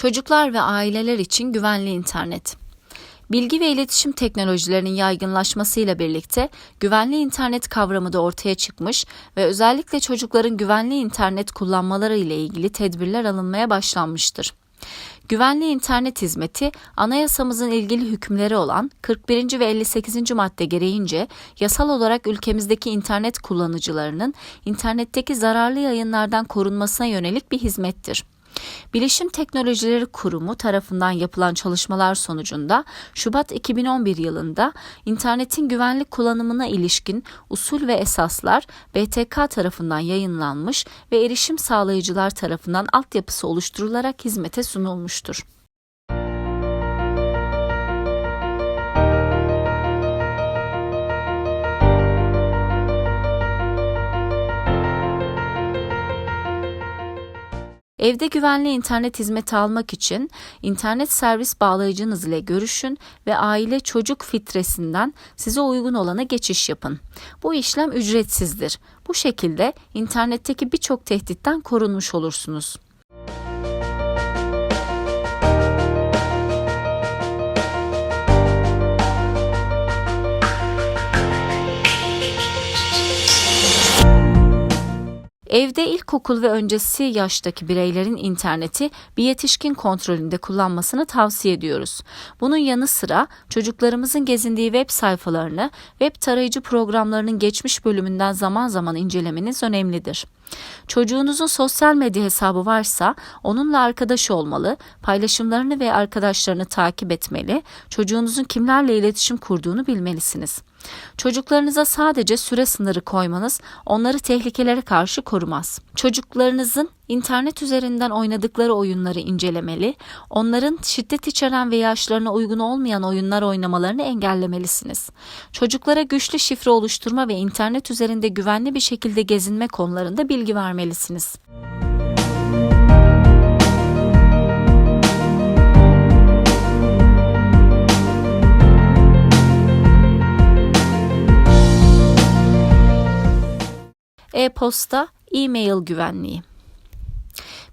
Çocuklar ve aileler için güvenli internet. Bilgi ve iletişim teknolojilerinin yaygınlaşmasıyla birlikte güvenli internet kavramı da ortaya çıkmış ve özellikle çocukların güvenli internet kullanmaları ile ilgili tedbirler alınmaya başlanmıştır. Güvenli internet hizmeti anayasamızın ilgili hükümleri olan 41. ve 58. madde gereğince yasal olarak ülkemizdeki internet kullanıcılarının internetteki zararlı yayınlardan korunmasına yönelik bir hizmettir. Bilişim Teknolojileri Kurumu tarafından yapılan çalışmalar sonucunda Şubat 2011 yılında internetin güvenlik kullanımına ilişkin usul ve esaslar BTK tarafından yayınlanmış ve erişim sağlayıcılar tarafından altyapısı oluşturularak hizmete sunulmuştur. Evde güvenli internet hizmeti almak için internet servis bağlayıcınız ile görüşün ve aile çocuk filtresinden size uygun olana geçiş yapın. Bu işlem ücretsizdir. Bu şekilde internetteki birçok tehditten korunmuş olursunuz. Evde ilkokul ve öncesi yaştaki bireylerin interneti bir yetişkin kontrolünde kullanmasını tavsiye ediyoruz. Bunun yanı sıra çocuklarımızın gezindiği web sayfalarını web tarayıcı programlarının geçmiş bölümünden zaman zaman incelemeniz önemlidir. Çocuğunuzun sosyal medya hesabı varsa onunla arkadaş olmalı, paylaşımlarını ve arkadaşlarını takip etmeli, çocuğunuzun kimlerle iletişim kurduğunu bilmelisiniz. Çocuklarınıza sadece süre sınırı koymanız onları tehlikelere karşı korumaz. Çocuklarınızın internet üzerinden oynadıkları oyunları incelemeli, onların şiddet içeren ve yaşlarına uygun olmayan oyunlar oynamalarını engellemelisiniz. Çocuklara güçlü şifre oluşturma ve internet üzerinde güvenli bir şekilde gezinme konularında bilgi vermelisiniz. E-posta, e-mail güvenliği.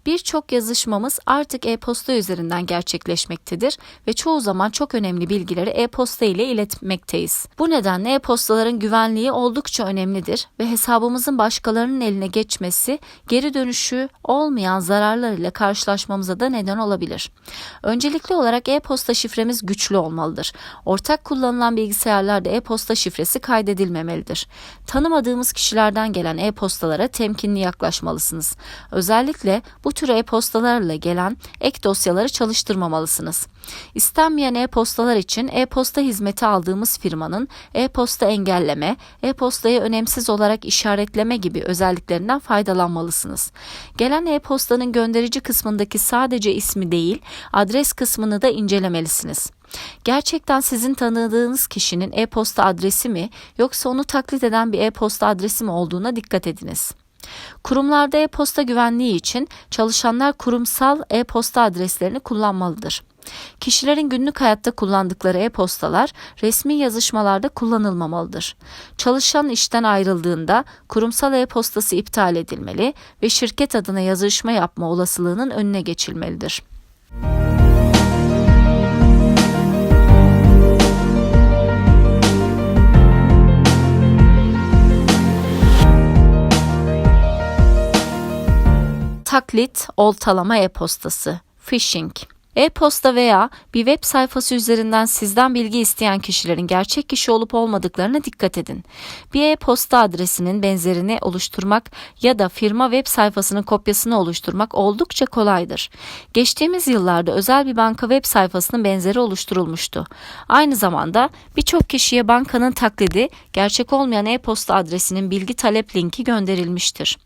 Birçok yazışmamız artık e-posta üzerinden gerçekleşmektedir ve çoğu zaman çok önemli bilgileri e-posta ile iletmekteyiz. Bu nedenle e-postaların güvenliği oldukça önemlidir ve hesabımızın başkalarının eline geçmesi geri dönüşü olmayan zararlar ile karşılaşmamıza da neden olabilir. Öncelikli olarak e-posta şifremiz güçlü olmalıdır. Ortak kullanılan bilgisayarlarda e-posta şifresi kaydedilmemelidir. Tanımadığımız kişilerden gelen e-postalara temkinli yaklaşmalısınız. Özellikle bu tür e-postalarla gelen ek dosyaları çalıştırmamalısınız. İstenmeyen e-postalar için e-posta hizmeti aldığımız firmanın e-posta engelleme, e-postayı önemsiz olarak işaretleme gibi özelliklerinden faydalanmalısınız. Gelen e-postanın gönderici kısmındaki sadece ismi değil, adres kısmını da incelemelisiniz. Gerçekten sizin tanıdığınız kişinin e-posta adresi mi yoksa onu taklit eden bir e-posta adresi mi olduğuna dikkat ediniz. Kurumlarda e-posta güvenliği için çalışanlar kurumsal e-posta adreslerini kullanmalıdır. Kişilerin günlük hayatta kullandıkları e-postalar resmi yazışmalarda kullanılmamalıdır. Çalışan işten ayrıldığında kurumsal e-postası iptal edilmeli ve şirket adına yazışma yapma olasılığının önüne geçilmelidir. Taklit, oltalama e-postası, phishing. E-posta veya bir web sayfası üzerinden sizden bilgi isteyen kişilerin gerçek kişi olup olmadıklarına dikkat edin. Bir e-posta adresinin benzerini oluşturmak ya da firma web sayfasının kopyasını oluşturmak oldukça kolaydır. Geçtiğimiz yıllarda özel bir banka web sayfasının benzeri oluşturulmuştu. Aynı zamanda birçok kişiye bankanın taklidi gerçek olmayan e-posta adresinin bilgi talep linki gönderilmiştir.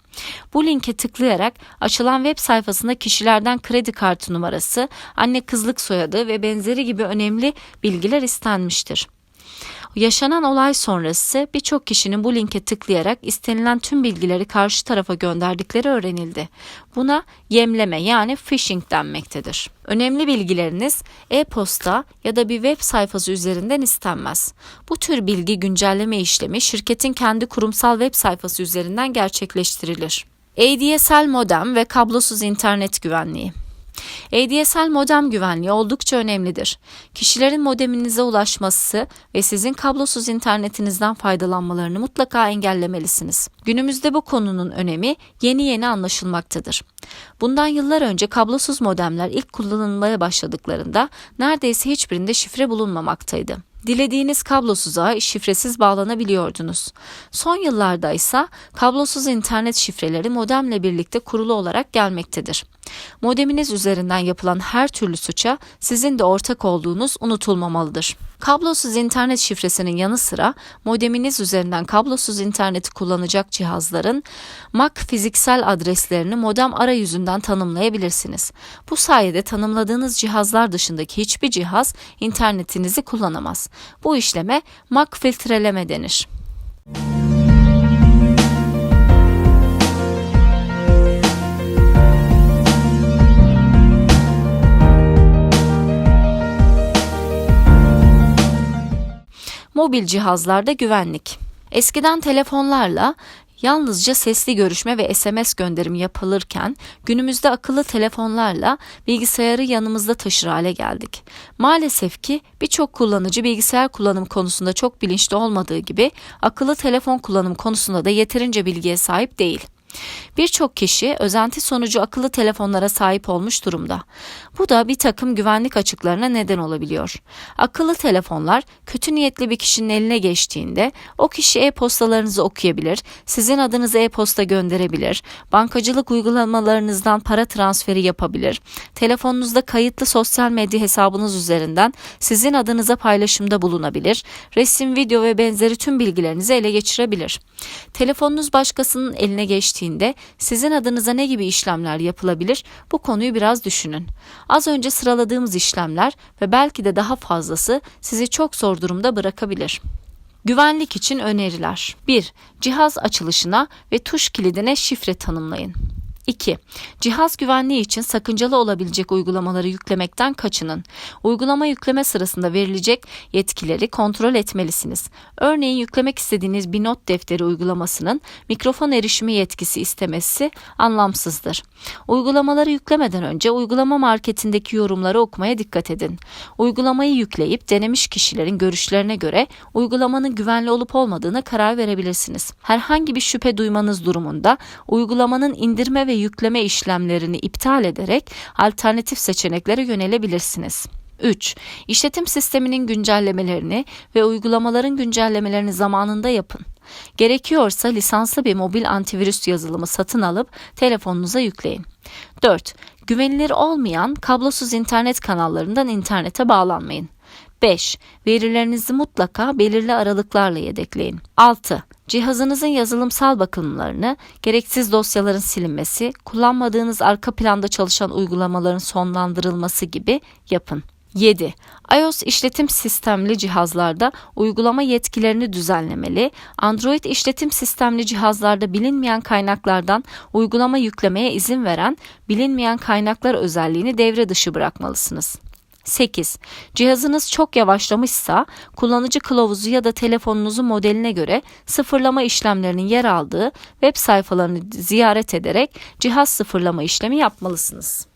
Bu linke tıklayarak açılan web sayfasında kişilerden kredi kartı numarası, anne kızlık soyadı ve benzeri gibi önemli bilgiler istenmiştir. Yaşanan olay sonrası birçok kişinin bu linke tıklayarak istenilen tüm bilgileri karşı tarafa gönderdikleri öğrenildi. Buna yemleme yani phishing denmektedir. Önemli bilgileriniz e-posta ya da bir web sayfası üzerinden istenmez. Bu tür bilgi güncelleme işlemi şirketin kendi kurumsal web sayfası üzerinden gerçekleştirilir. ADSL modem ve kablosuz internet güvenliği ADSL modem güvenliği oldukça önemlidir. Kişilerin modeminize ulaşması ve sizin kablosuz internetinizden faydalanmalarını mutlaka engellemelisiniz. Günümüzde bu konunun önemi yeni yeni anlaşılmaktadır. Bundan yıllar önce kablosuz modemler ilk kullanılmaya başladıklarında neredeyse hiçbirinde şifre bulunmamaktaydı. Dilediğiniz kablosuz ağa şifresiz bağlanabiliyordunuz. Son yıllarda ise kablosuz internet şifreleri modemle birlikte kurulu olarak gelmektedir. Modeminiz üzerinden yapılan her türlü suça sizin de ortak olduğunuz unutulmamalıdır. Kablosuz internet şifresinin yanı sıra modeminiz üzerinden kablosuz interneti kullanacak cihazların MAC fiziksel adreslerini modem arayüzünden tanımlayabilirsiniz. Bu sayede tanımladığınız cihazlar dışındaki hiçbir cihaz internetinizi kullanamaz. Bu işleme MAC filtreleme denir. Mobil cihazlarda güvenlik. Eskiden telefonlarla yalnızca sesli görüşme ve SMS gönderimi yapılırken günümüzde akıllı telefonlarla bilgisayarı yanımızda taşır hale geldik. Maalesef ki birçok kullanıcı bilgisayar kullanım konusunda çok bilinçli olmadığı gibi akıllı telefon kullanım konusunda da yeterince bilgiye sahip değil. Birçok kişi özenti sonucu akıllı telefonlara sahip olmuş durumda. Bu da bir takım güvenlik açıklarına neden olabiliyor. Akıllı telefonlar kötü niyetli bir kişinin eline geçtiğinde o kişi e-postalarınızı okuyabilir, sizin adınıza e-posta gönderebilir, bankacılık uygulamalarınızdan para transferi yapabilir, telefonunuzda kayıtlı sosyal medya hesabınız üzerinden sizin adınıza paylaşımda bulunabilir, resim, video ve benzeri tüm bilgilerinizi ele geçirebilir. Telefonunuz başkasının eline geçtiğinde sizin adınıza ne gibi işlemler yapılabilir? Bu konuyu biraz düşünün. Az önce sıraladığımız işlemler ve belki de daha fazlası sizi çok zor durumda bırakabilir. Güvenlik için öneriler. 1. Cihaz açılışına ve tuş kilidine şifre tanımlayın. 2. Cihaz güvenliği için sakıncalı olabilecek uygulamaları yüklemekten kaçının. Uygulama yükleme sırasında verilecek yetkileri kontrol etmelisiniz. Örneğin yüklemek istediğiniz bir not defteri uygulamasının mikrofon erişimi yetkisi istemesi anlamsızdır. Uygulamaları yüklemeden önce uygulama marketindeki yorumları okumaya dikkat edin. Uygulamayı yükleyip denemiş kişilerin görüşlerine göre uygulamanın güvenli olup olmadığına karar verebilirsiniz. Herhangi bir şüphe duymanız durumunda uygulamanın indirme ve yükleme işlemlerini iptal ederek alternatif seçeneklere yönelebilirsiniz. 3. İşletim sisteminin güncellemelerini ve uygulamaların güncellemelerini zamanında yapın. Gerekiyorsa lisanslı bir mobil antivirüs yazılımı satın alıp telefonunuza yükleyin. 4. Güvenilir olmayan kablosuz internet kanallarından internete bağlanmayın. 5. Verilerinizi mutlaka belirli aralıklarla yedekleyin. 6. Cihazınızın yazılımsal bakımlarını, gereksiz dosyaların silinmesi, kullanmadığınız arka planda çalışan uygulamaların sonlandırılması gibi yapın. 7. iOS işletim sistemli cihazlarda uygulama yetkilerini düzenlemeli, Android işletim sistemli cihazlarda bilinmeyen kaynaklardan uygulama yüklemeye izin veren bilinmeyen kaynaklar özelliğini devre dışı bırakmalısınız. 8. Cihazınız çok yavaşlamışsa kullanıcı kılavuzu ya da telefonunuzun modeline göre sıfırlama işlemlerinin yer aldığı web sayfalarını ziyaret ederek cihaz sıfırlama işlemi yapmalısınız.